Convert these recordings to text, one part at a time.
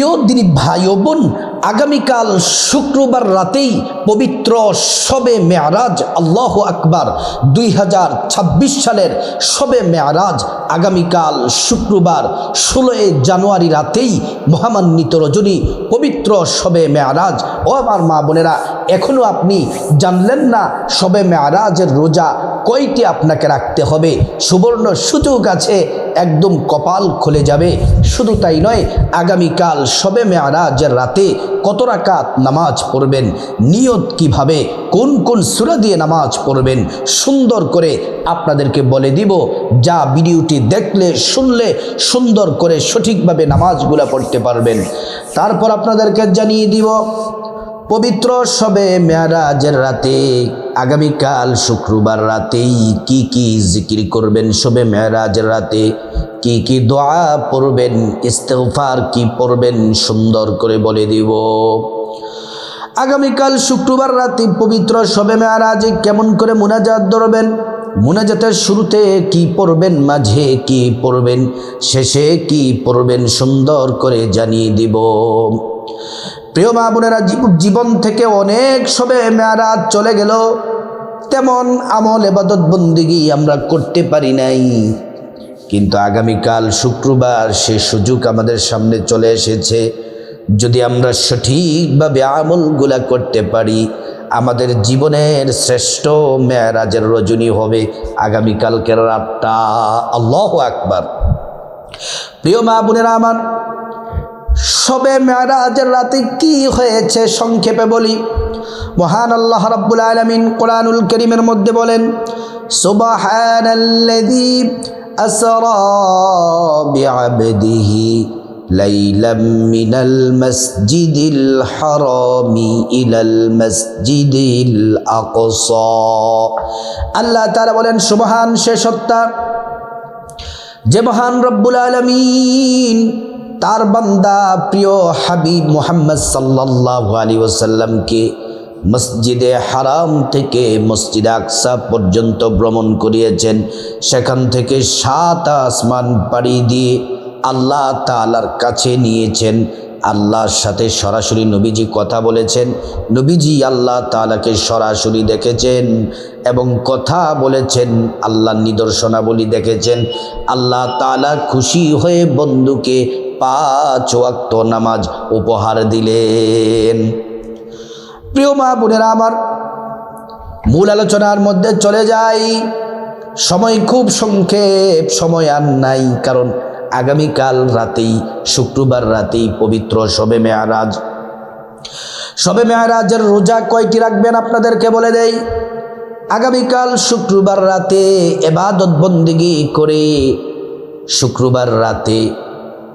প্রিয় দিনী ভাই বোন আগামীকাল শুক্রবার রাতেই পবিত্র সবে মেয়ারাজ, আল্লাহ আকবার, দুই হাজার ছাব্বিশ সালের সবে মেয়ারাজ, আগামীকাল শুক্রবার ষোলোই জানুয়ারি রাতেই মহামান্বিত রজনী পবিত্র সবে মেয়ারাজ। ও আমার মা বোনেরা এখনও আপনি জানলেন না সবে মেয়ারাজের রোজা কয়টি আপনাকে রাখতে হবে? সুবর্ণ সুযোগ আছে, একদম কপাল খুলে যাবে। শুধু তাই নয়, আগামীকাল সবে মেয়ারাজের রাতে কত রাকাত নামাজ পড়বেন? নিয়ত কীভাবে? কোন কোন সুরা দিয়ে নামাজ পড়বেন? সুন্দর করে আপনাদেরকে বলে দিব। যা ভিডিওটি দেখলে, শুনলে সুন্দর করে সঠিকভাবে নামাজগুলো পড়তে পারবেন। তারপর আপনাদেরকে জানিয়ে দিব পবিত্র সবে মেয়ারাজের রাতে, আগামীকাল শুক্রবার রাতেই কি কি জিকির করবেন সবে মেয়ারাজের রাতে? কি কি দোয়া পড়বেন ইস্তেফার কি পড়বেন সুন্দর করে বলে দিব। আগামীকাল শুক্রবার রাতে পবিত্র সবে মেয়ারাজে কেমন করে মোনাজাত ধরবেন? মোনাজাতের শুরুতে কি পড়বেন, মাঝে কি পড়বেন, শেষে কি পড়বেন সুন্দর করে জানিয়ে দিব। প্রিয় মা বোনেরা জীবন থেকে অনেক সবে মেয়ারাজ চলে গেল। তেমন আমল এবাদত বন্দিগি আমরা করতে পারি নাই। কিন্তু আগামীকাল শুক্রবার সে সুযোগ আমাদের সামনে চলে এসেছে। যদি আমরা সঠিকভাবে আমলগুলা করতে পারি, আমাদের জীবনের শ্রেষ্ঠ মেয়ারাজের রজনী হবে আগামীকালকের রাতটা। আল্লাহ আকবার। প্রিয় মা বোনেরা আমার সবে মেয়ারাজের রাতে কি হয়েছে সংক্ষেপে বলি। মহান আল্লাহ রাব্বুল আলামিন কোরআনুল করিমের মধ্যে বলেন, সুবহানাল্লাযী আসরা বিআবদিহি লাইলাম মিনাল মসজিদিল হারামি ইলাল আল্লাহ তাআলা বলেন, সুবহান সে সত্তা যে মহান রব্বুল আলমিন তার বান্দা প্রিয় হাবিব মোহাম্মদ সাল্লাহ আলী ওসাল্লামকে মসজিদে হারাম থেকে মসজিদ আকসা পর্যন্ত ভ্রমণ করিয়েছেন? সেখান থেকে সাত আসমান পাড়ি দিয়ে আল্লাহ তালার কাছে নিয়েছেন। আল্লাহর সাথে সরাসরি নবীজি কথা বলেছেন। নবীজি আল্লাহ তালাকে সরাসরি দেখেছেন এবং কথা বলেছেন, আল্লাহর নিদর্শনাবলী দেখেছেন। আল্লাহ তালা খুশি হয়ে বন্ধুকে পাঁচ ওয়াক্ত নামাজ উপহার দিলেন। প্রিয় মা বোনেরা আমার, মূল আলোচনার মধ্যে চলে যাই। সময় খুব সংক্ষেপ, সময় আর নাই, কারণ আগামীকাল রাতেই, শুক্রবার রাতেই পবিত্র শবে মেয়ারাজ। শবে মেয়ারাজের রোজা কয়টি রাখবেন আপনাদেরকে বলে দেই? আগামীকাল শুক্রবার রাতে এবাদত বন্দিগি করে, শুক্রবার রাতে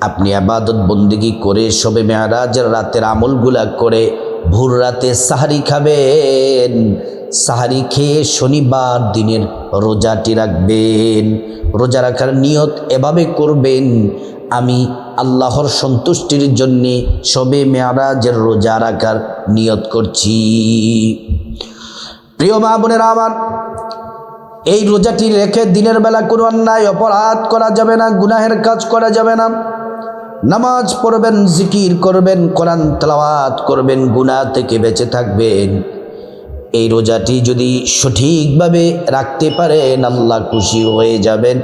আপনি আবাদত বন্দিগি করে শবে মেয়ারাজের রাতের আমলগুলা করে ভোর রাতে সাহারি খাবেন। সাহারি খেয়ে শনিবার দিনের রোজাটি রাখবেন। রোজা রাখার নিয়ত এভাবে করবেন, আমি আল্লাহর সন্তুষ্টির জন্যে সবে মেয়ারাজের রোজা রাখার নিয়ত করছি। প্রিয় মা বোনেরা আমার, এই রোজাটি রেখে দিনের বেলা কোনো অন্যায়, অপরাধ করা যাবে না, গুনাহের কাজ করা যাবে না। নামাজ পড়বেন, জিকির করবেন, কোরআন তেলাওয়াত করবেন, গুনাহ থেকে বেঁচে থাকবেন। এই রোজাটি যদি সঠিকভাবে রাখতে পারেন, আল্লাহ খুশি হয়ে যাবেন।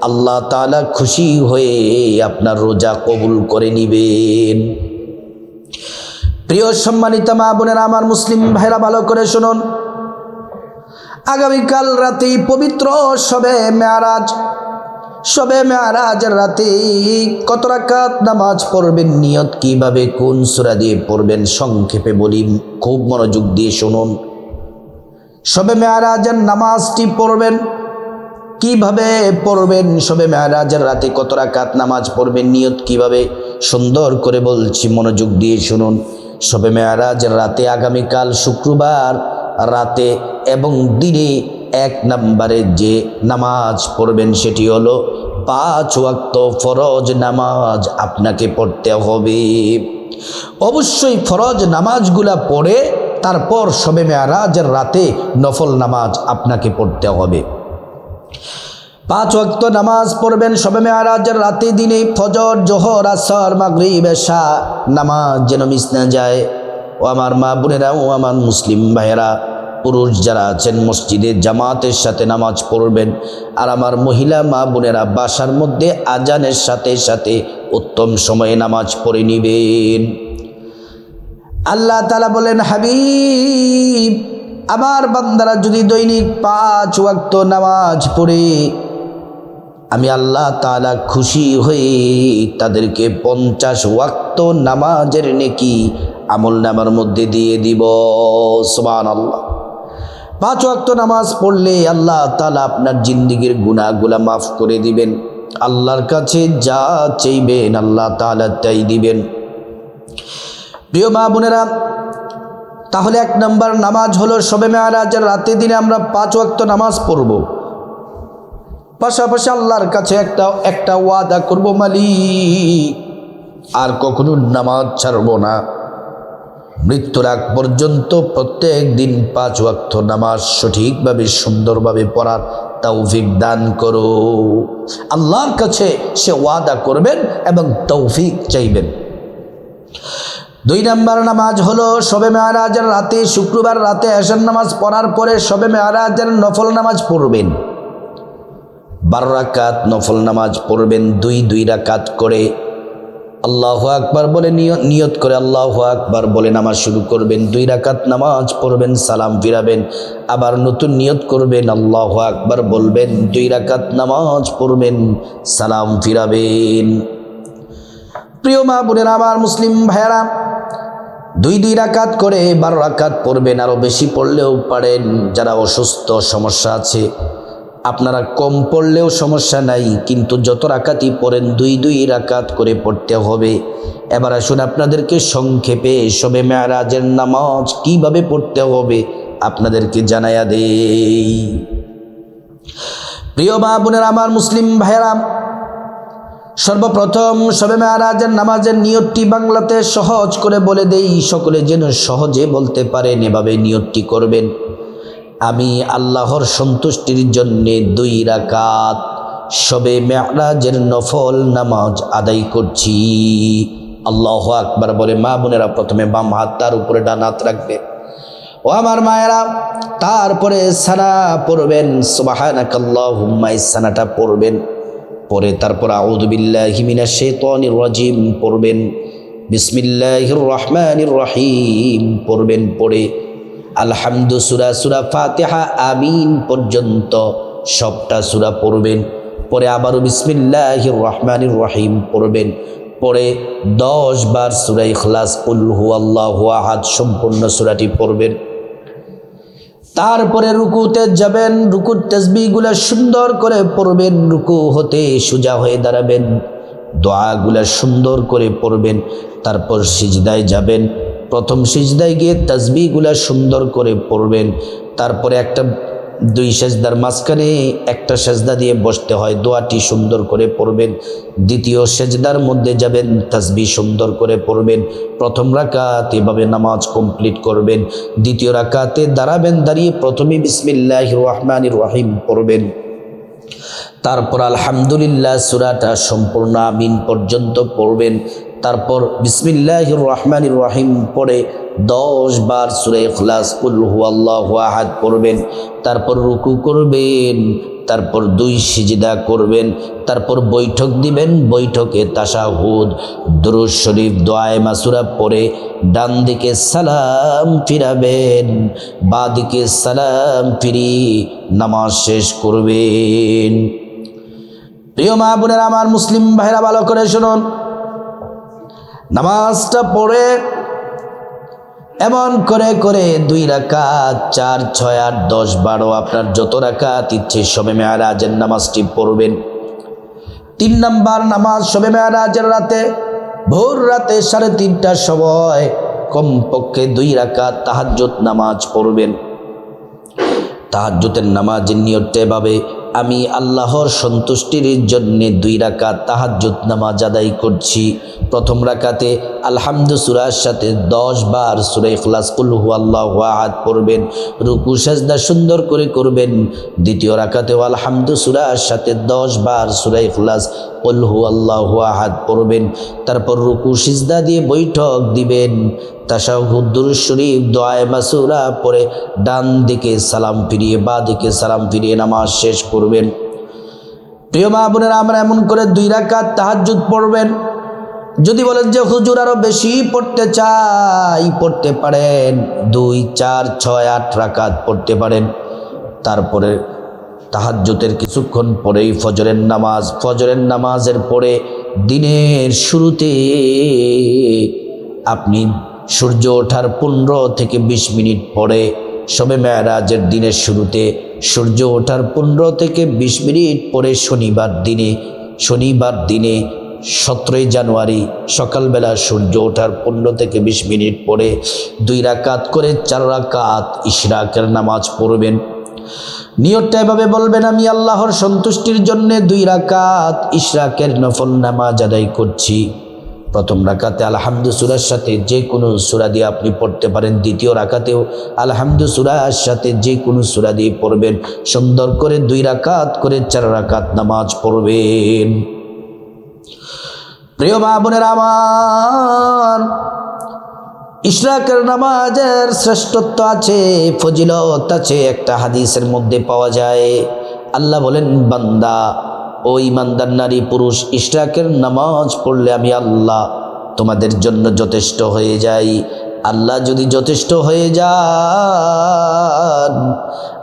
আল্লাহ তাআলা খুশি হয়ে আপনার রোজা কবুল করে নিবেন। প্রিয় সম্মানিত মা বোনেরা, আমার মুসলিম ভাইরা, ভালো করে শুনুন। আগামীকাল রাতেই পবিত্র সবে মেয়ারাজ। সবে মেয়ারাজের রাতে কত রাকাত নামাজ পড়বেন, নিয়ত কীভাবে, কোন সুরা দিয়ে পড়বেন, সংক্ষেপে বলি, খুব মনোযোগ দিয়ে শুনুন। সবে মেয়ারাজের নামাজটি পড়বেন? কীভাবে পড়বেন সবে মেয়ারাজের রাতে? কত রাকাত নামাজ পড়বেন? নিয়ত কীভাবে? সুন্দর করে বলছি, মনোযোগ দিয়ে শুনুন। সবে মেয়ারাজের রাতে আগামীকাল শুক্রবার রাতে এবং দিনে এক নম্বরে যে নামাজ পড়বেন সেটি হলো পাঁচ ওয়াক্ত ফরজ নামাজ আপনাকে পড়তে হবে। অবশ্যই ফরজ নামাজগুলা পড়ে তারপর সবে মেয়ারাজের রাতে নফল নামাজ আপনাকে পড়তে হবে। পাঁচ ওয়াক্ত নামাজ পড়বেন সবে মেয়ারাজের রাতে দিনে ফজর, জোহর, আসর, মাগরিব, এশা। নামাজ যেন মিস না যায়। ও আমার মা বোনেরা, ও আমার মুসলিম ভাইয়েরা, পুরুষ যারা আছেন মসজিদে জামাতের সাথে নামাজ পড়বেন আর আমার মহিলা মা বোনেরা, বাসার মধ্যে আজানের সাথে সাথে উত্তম সময়ে নামাজ পড়ে নিবেন। আল্লাহ তালা বলেন, হাবিব, আমার বান্দারা যদি দৈনিক পাঁচ ওয়াক্ত নামাজ পড়ে, আমি আল্লাহ তালা খুশি হয়ে তাদেরকে পঞ্চাশ ওয়াক্ত নামাজের নেকি আমল নামার মধ্যে দিয়ে দিব। সুবান আল্লাহ পাঁচ ওয়াক্ত নামাজ পড়লে আল্লাহ তালা আপনার জিন্দিগির গুণাগুলা মাফ করে দিবেন। আল্লাহর কাছে যা চাইবেন আল্লাহ তালা তাই দিবেন। প্রিয় মা বোনেরা, তাহলে এক নম্বর নামাজ হলো সবে মেয়ারাজের রাতে দিনে আমরা পাঁচ ওয়াক্ত নামাজ পড়ব। পাশাপাশি আল্লাহর কাছে একটা একটা ওয়াদা করব, মালিক, আর কখনো নামাজ ছাড়ব না। মৃত্যুর আগ পর্যন্ত প্রত্যেক দিন পাঁচ ওয়াক্ত নামাজ সঠিকভাবে, সুন্দরভাবে পড়ার তৌফিক দান করো। আল্লাহর কাছে সে ওয়াদা করবেন এবং তৌফিক চাইবেন। দুই নম্বর নামাজ হলো শবে মেয়ারাজের রাতে, শুক্রবার রাতে এশার নামাজ পড়ার পরে শবে মেয়ারাজের নফল নামাজ পড়বেন। বারো রাকাত নফল নামাজ পড়বেন, দুই দুই রাকাত করে। আল্লাহ আকবার বলে নিয়- নিয়ত করে আল্লাহ আকবার বলে নামাজ শুরু করবেন, দুই রাকাত নামাজ পড়বেন, সালাম ফিরাবেন, আবার নতুন নিয়ত করবেন, আল্লাহ আকবার বলবেন, দুই রাকাত নামাজ পড়বেন, সালাম ফিরাবেন। প্রিয় মা বোনেরা, আমার মুসলিম ভাইয়ারা দুই দুই রাকাত করে বারো রাকাত পড়বেন আরও বেশি পড়লেও পারেন যারা অসুস্থ, সমস্যা আছে। আপনারা কম পড়লেও সমস্যা নাই, কিন্তু যত রাকাতই পড়েন, দুই দুই রাকাত করে পড়তে হবে। এবার আসুন আপনাদেরকে সংক্ষেপে সবে মেয়ারাজের নামাজ কীভাবে পড়তে হবে আপনাদেরকে জানাইয়া দেই। প্রিয় মা বোনের, আমার মুসলিম ভাইয়েরা সর্বপ্রথম সবে মেয়ারাজের নামাজের নিয়তটি বাংলাতে সহজ করে বলে দেই। সকলে যেন সহজে বলতে পারেন, এভাবে নিয়তটি করবেন। আমি আল্লাহর সন্তুষ্টির জন্যে দুই রাকাত সবে মেয়ারাজের নফল নামাজ আদায় করছি। আল্লাহ আকবার বলে, মা বোনেরা প্রথমে বাম হাত তার উপরে ডান হাত রাখবে। ও আমার মায়েরা, তারপরে সানা পড়বেন, সুবাহানাকাল্লাহুম্মা এই সানাটা পড়বেন। পরে তারপর শাইতানির রাজিম পড়বেন। বিসমিল্লাহির রহমানির রহিম পড়বেন পড়ে। আলহামদু সুরা সুরা ফাতিহা, আমিন পর্যন্ত সবটা সুরা পড়বেন। পরে আবারও বিসমিল্লাহির রহমানির রহিম পড়বেন। পরে দশ বার সুরা ইখলাস উল্হু আল্লাহ আহাদ সম্পূর্ণ সুরাটি পড়বেন। তারপরে রুকুতে যাবেন, রুকুর তসবিগুলা সুন্দর করে পড়বেন, রুকু হতে সোজা হয়ে দাঁড়াবেন। দোয়াগুলা সুন্দর করে পড়বেন, তারপর সিজদায় যাবেন। প্রথম সিজদায় গিয়ে তাসবিগুলা সুন্দর করে পড়বেন, তারপরে একটা দুই সেজদার মাঝখানে একটা সেজদা দিয়ে বসতে হয়। দোয়াটি সুন্দর করে পড়বেন। দ্বিতীয় সেজদার মধ্যে যাবেন, তাসবি সুন্দর করে পড়বেন। প্রথম রাকাত এভাবে নামাজ কমপ্লিট করবেন। দ্বিতীয় রাকাতে দাঁড়াবেন, দাঁড়িয়ে প্রথমে বিসমিল্লাহ রহমান রহিম পড়বেন। তারপর আলহামদুলিল্লাহ, সুরাটা সম্পূর্ণ আমিন পর্যন্ত পড়বেন। তারপর বিসমিল্লাহ রহমান রহিম পড়ে দশ বার সুরে ইখলাস কুল্লু আল্লাহ আহাদ পড়বেন, তারপর রুকু করবেন, তারপর দুই সিজিদা করবেন, তারপর বৈঠক দিবেন, বৈঠকে তাসাহুদ দুরুজ শরীফ, দোয়ায় মাসুরা পরে ডান দিকে সালাম ফিরাবেন বা দিকে সালাম ফিরি নামাজ শেষ করবেন। প্রিয় মা বোনেরা, আমার মুসলিম ভাইরা, ভালো করে শুনুন। নামাজটা পড়ে এমন করে করে দুই রাকাত, চার, ছয়, আট, দশ, বারো, আপনার যত রাকাত ইচ্ছে সবে মেয়ারাজের নামাজটি পড়বেন। তিন নাম্বার নামাজ সবে মেয়ারাজের রাতে, ভোর রাতে সাড়ে তিনটার সময় কমপক্ষে দুই রাকাত তাহাজ্জুদ নামাজ পড়বেন। তাহাজ্জুদের নামাজের নিয়তটা এভাবে আমি আল্লাহর সন্তুষ্টির জন্য দুই রাকাত তাহাজ্জুদ নামাজ আদায় করছি। প্রথম রাকাতে আলহামদু সুরার সাথে দশ বার সুরে ইখলাস কুল হু আল্লাহ আহাদ পড়বেন, রুকু, সাজদা সুন্দর করে করবেন। দ্বিতীয় রাকাতেও আলহামদু সুরার সাথে দশ বার সুরে ইখলাস কুল হু আল্লাহ আহাদ, পড়বেন। তারপর রুকু, সিজদা দিয়ে বৈঠক দিবেন। তাশাহুদ্দুর শরীফ, দোয়ায় মাসুরা পরে ডান দিকে সালাম ফিরিয়ে বা দিকে সালাম ফিরিয়ে নামাজ শেষ করবেন। প্রিয় মা বোনেরা, আমরা এমন করে দুই রাকাত তাহাজ্জুদ পড়বেন। যদি বলেন যে হুজুর আরও বেশি পড়তে চাই, পড়তে পারেন। দুই, চার, ছয়, আট রাকাত পড়তে পারেন। তারপরে তাহাজ্জুতের কিছুক্ষণ পরেই ফজরের নামাজ, ফজরের নামাজের পরে দিনের শুরুতে আপনি সূর্য ওঠার পনেরো থেকে বিশ মিনিট পরে শবে মেয়ারাজের দিনের শুরুতে সূর্য ওঠার পনেরো থেকে বিশ মিনিট পরে শনিবার দিনে শনিবার দিনে সতেরোই জানুয়ারি সকালবেলা সূর্য ওঠার পনেরো থেকে বিশ মিনিট পরে দুই রাকাত করে চার রাকাত ইশরাকের নামাজ পড়বেন। নিয়তটা এভাবে বলবেন, আমি আল্লাহর সন্তুষ্টির জন্য দুই রাকাত ইশরাকের নফল নামাজ আদায় করছি। প্রথম রাকাতে আলহামদু সুরার সাথে যে কোনো সুরা দিয়ে আপনি পড়তে পারেন। দ্বিতীয় রাকাতেও আলহামদু সুরার সাথে যে কোনো সুরা দিয়ে পড়বেন। সুন্দর করে দুই রাকাত করে চার রাকাত নামাজ পড়বেন। প্রিয় মা বোনের আমার ইশরাকের নামাজের শ্রেষ্ঠত্ব আছে, ফজিলত আছে, একটা হাদিসের মধ্যে পাওয়া যায়। আল্লাহ বলেন, বান্দা, ও ইমানদার নারী পুরুষ, ইশরাকের নামাজ পড়লে আমি আল্লাহ তোমাদের জন্য যথেষ্ট হয়ে যাই। আল্লাহ যদি যথেষ্ট হয়ে যান,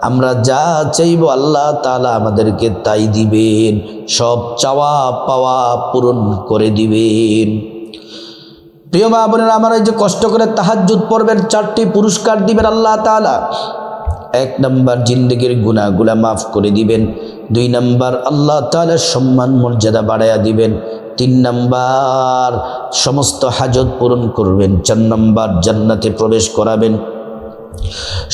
আমরা যা চাইব আল্লাহ তালা আমাদেরকে তাই দিবেন। সব চাওয়া পাওয়া পূরণ করে দিবেন। প্রিয় মা বোনের, আমার যে কষ্ট করে তাহাজ্জুদ পড়বেন, চারটি পুরস্কার দিবেন আল্লাহ তালা এক নম্বর জিন্দগির গুণাগুলা মাফ করে দিবেন, দুই নম্বর আল্লাহ তালার সম্মান মর্যাদা বাড়াইয়া দিবেন, তিন নম্বর সমস্ত হাজত পূরণ করবেন, চার নম্বর জান্নাতে প্রবেশ করাবেন।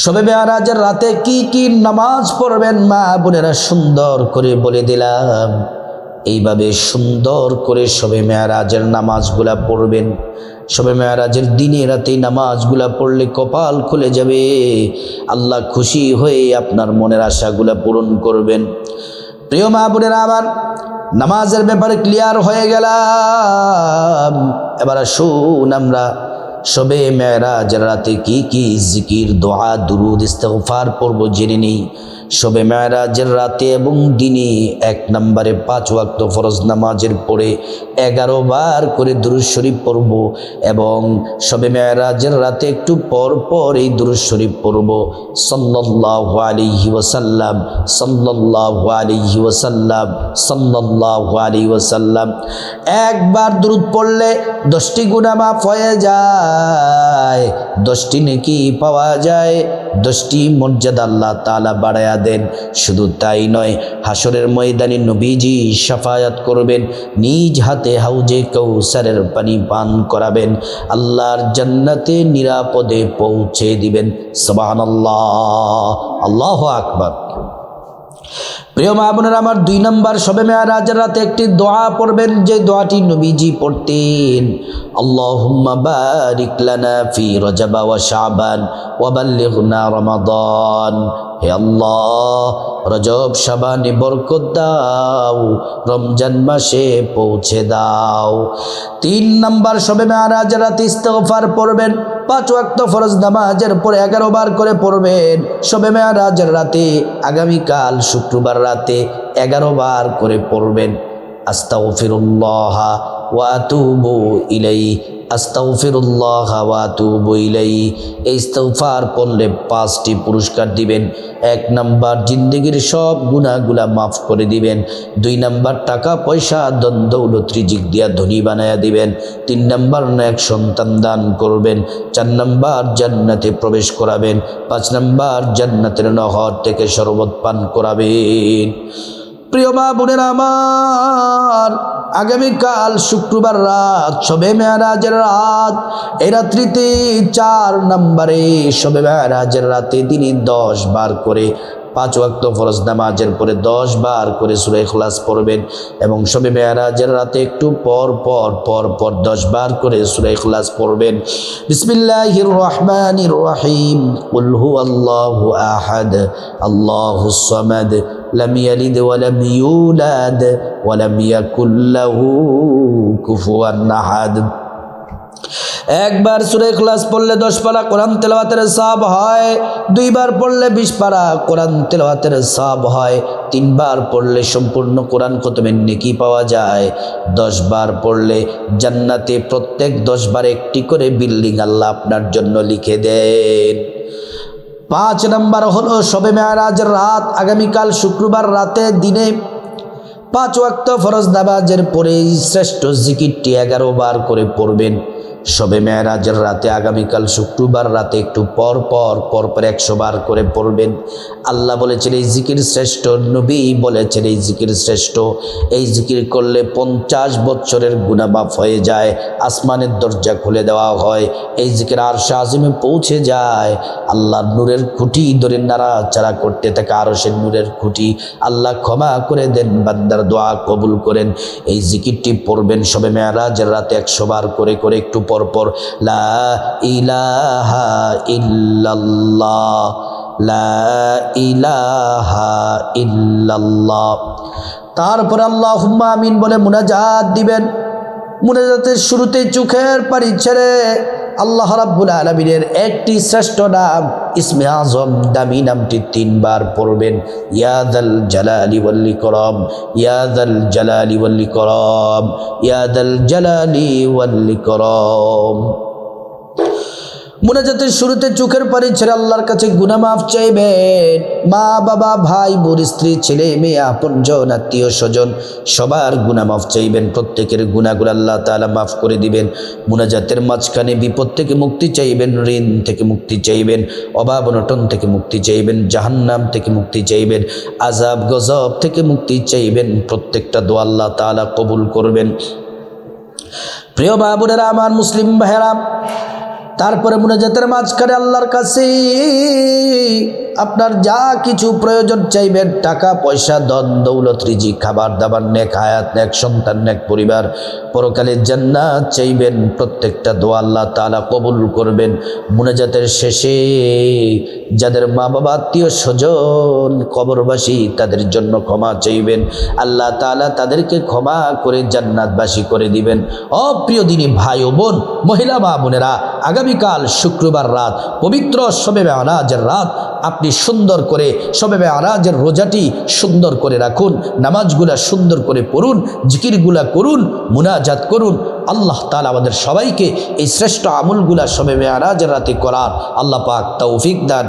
সবে মেয়ারাজের রাতে কি কি নামাজ পড়বেন মা বোনেরা, সুন্দর করে বলে দিলাম। এইভাবে সুন্দর করে সবে মেয়ারাজের নামাজগুলা পড়বেন। সবে মেয়ারাজের দিনে রাতে নামাজগুলা পড়লে কপাল খুলে যাবে। আল্লাহ খুশি হয়ে আপনার মনের আশাগুলা পূরণ করবেন। প্রিয় মা বোনেরা আমার নামাজের ব্যাপারে ক্লিয়ার হয়ে গেলাম। এবার আসুন আমরা সবে মেয়েরাজের রাতে কি কি জিকির, দোয়া, দুরুদ ইস্তফার পর্ব জেনে নিই। সবে মেয়েরাজের রাতে এবং দিনে এক নম্বরে পাঁচ ওয়াক্ত ফরজ নামাজের পরে এগারো বার করে দুরুদ শরীফ পড়ব এবং সবে মেয়েরাজের রাতে একটু পর পর এই দুরুদ শরীফ পড়ব। সাল্লাহ আলিহি ওসাল্লাম সাল্লাহ আলিহি ওসাল্লাম সাল্লাহ আলি ওসাল্লাম একবার দুরুদ পড়লে দশটি গুণা মাফ হয়ে যায়, দশটি নেকি পাওয়া যায়, দশটি মর্যাদা আল্লাহ তালা বাড়ায়া দেন। শুধু তাই নয় হাসরের ময়দানে নবীজি সাফায়াত করবেন, নিজ হাতে হাউজে কৌসারের পানি পান করাবেন, আল্লাহর জান্নাতে নিরাপদে পৌঁছে দিবেন। সবান আল্লাহ আল্লাহ আকবর। প্রিয় মা বোনের, আমার দুই নম্বর সবে মেয়ারাজের রাতে একটি দোয়া পড়বেন, যে দোয়াটি নবীজি পড়তেন। আল্লাহুম্মা বারিক লানা ফি রজবা ওয়া শাবান ওয়া বাল্লিগনা রমাদান। হে আল্লাহ, রজব সাবানে বরকত দাও, রমজান মাসে পৌঁছে দাও। তিন নম্বর সবে মেয়ারাজ রাতে ইস্তফার পড়বেন, পাঁচ ওয়াক্ত ফরজ নামাজের পরে এগারো বার করে পড়বেন। সবে মেয়ারাজের রাতে আগামীকাল শুক্রবার রাতে এগারো বার করে পড়বেন। আস্তাগফিরুল্লাহ ওয়া আতুবু ইলাই আস্তাগফিরুল্লাহ ওয়া আতুবু ইলাই এই ইস্তেগফার পড়লে পাঁচটি পুরস্কার দিবেন। এক নাম্বার, জিন্দগির সব গুনাহগুলা মাফ করে দিবেন। দুই নাম্বার, টাকা, পয়সা দ্বন্দ্ব রিজিক দিয়া ধনী বানায়া দিবেন। তিন নাম্বার এক সন্তান দান করবেন। চার নাম্বার, জান্নাতে প্রবেশ করাবেন। পাঁচ নাম্বার, জান্নাতের নহর থেকে শরবত পান করাবেন। প্রিয় মা বোনের আমার, আগামীকাল শুক্রবার রাত সবে মেয়ারাজের রাত। এই রাত্রিতে চার নম্বরে সবে মেয়ারাজের রাতে তিনি দশ বার করে পাঁচ ওয়াক্ত ফরজ নামাজের পরে দশ বার করে সুরে খলাস পড়বেন এবং সবে মেয়ারাজের রাতে একটু পর পর পর পর দশ বার করে সুরে খলাস পড়বেন। বিসমিল্লাহির রহমানির রহিম। উল্হু আল্লাহু আহাদ আল্লাহুস সামাদ لم يلد ولم يولد ولم يكن له كفوا أحد একবার সুরে ক্লাস পড়লে দশ পারা কোরআন তেলাওয়াতের সাব হয় দুইবার পড়লে বিশ পারা কোরআন তেলাওয়াতের সাব হয় তিনবার পড়লে সম্পূর্ণ কোরআন খতমের নেকি পাওয়া যায় দশ বার পড়লে জান্নাতে প্রত্যেক দশ বার একটি করে বিল্ডিং আল্লাহ আপনার জন্য লিখে দেন পাঁচ নম্বর হলো সবে মেয়ারাজ রাত, আগামীকাল শুক্রবার রাতে দিনে পাঁচ ওয়াক্ত ফরজ নামাজের পরে শ্রেষ্ঠ জিকিরটি এগারো বার করে পড়বেন। সবে মেয়ারাজের রাতে, আগামীকাল শুক্রবার রাতে একটু পর পর পর পর একশো বার করে পড়বেন। আল্লাহ বলেছেন, এই জিকির শ্রেষ্ঠ, নবী বলেছেন, এই জিকির শ্রেষ্ঠ। এই জিকির করলে পঞ্চাশ বছরের গুণামাফ হয়ে যায়, আসমানের দরজা খুলে দেওয়া হয়, এই জিকির আর শাহিমে পৌঁছে যায়। আল্লাহর নূরের খুঁটি ধরে নাড়াচাড়া করতে থাকে আরও সে নূরের খুঁটি। আল্লাহ ক্ষমা করে দেন, বান্দার দোয়া কবুল করেন। এই জিকিরটি পড়বেন সবে মেয়ারাজের রাতে একশো বার করে করে একটু পর পর লা ইলাহা ইল্লাল্লাহ লা ইলাহা ইল্লাল্লাহ। তারপর আল্লাহ আমিন বলে মুনাজাত দিবেন। মুনাজাতের শুরুতে চোখের পানি ছেড়ে আল্লাহ রাব্বুল আলমিনের একটি শ্রেষ্ঠ নাম, ইসমে আজম, দামি নামটি তিনবার পড়বেন। ইয়াদাল জালালি ওয়াল্লি করম ইয়াদাল জালালি ওয়াল্লি করম ইয়াদাল জালালি ওয়াল্লি করম মোনাজাতের শুরুতে চোখের পানি ছেড়ে আল্লাহর কাছে গুনামাফ চাইবেন। মা, বাবা, ভাই, বোন, স্ত্রী, ছেলে, মেয়ে আপনজন আত্মীয়, স্বজন, সবার গুনামাফ চাইবেন। প্রত্যেকের গুণাগুলো আল্লাহ তাআলা মাফ করে দিবেন। মোনাজাতের মাঝখানে বিপদ থেকে মুক্তি চাইবেন, ঋণ থেকে মুক্তি চাইবেন, অভাব অনটন থেকে মুক্তি চাইবেন, জাহান্নাম থেকে মুক্তি চাইবেন আজাব গজব থেকে মুক্তি চাইবেন। প্রত্যেকটা দোয়া আল্লাহ তাআলা কবুল করবেন। প্রিয় বাবুরেরা আমার মুসলিম ভাইয়েরা তারপরে মুনাজাতের মাঝখানে আল্লাহর কাছে আপনার যা কিছু প্রয়োজন চাইবেন, টাকা, পয়সা দন দৌলত রিজি খাবার, দাবার, নেক হায়াত, নেক সন্তান, নেক পরিবার, পরকালে জান্নাত চাইবেন, প্রত্যেকটা দোয়া আল্লাহ তালা কবুল করবেন। মুনাজাতের শেষে যাদের মা বাবা আত্মীয় স্বজন, কবরবাসী, তাদের জন্য ক্ষমা চাইবেন। আল্লাহ তালা তাদেরকে ক্ষমা করে জান্নাতবাসী করে দিবেন। অপ্রিয় দিনী ভাই ও বোন, মহিলা মা বোনেরা, আগামীকাল শুক্রবার রাত, পবিত্র শবে আনাজের রাত আপনি সুন্দর করে সবে আরাজের রোজাটি সুন্দর করে রাখুন, নামাজগুলা সুন্দর করে পড়ুন, জিকিরগুলা করুন, মুনাজাত করুন। আল্লাহ তালা আমাদের সবাইকে এই শ্রেষ্ঠ আমলগুলা সবে আরাজের রাতে করার আল্লাহ পাক তৌফিক দান।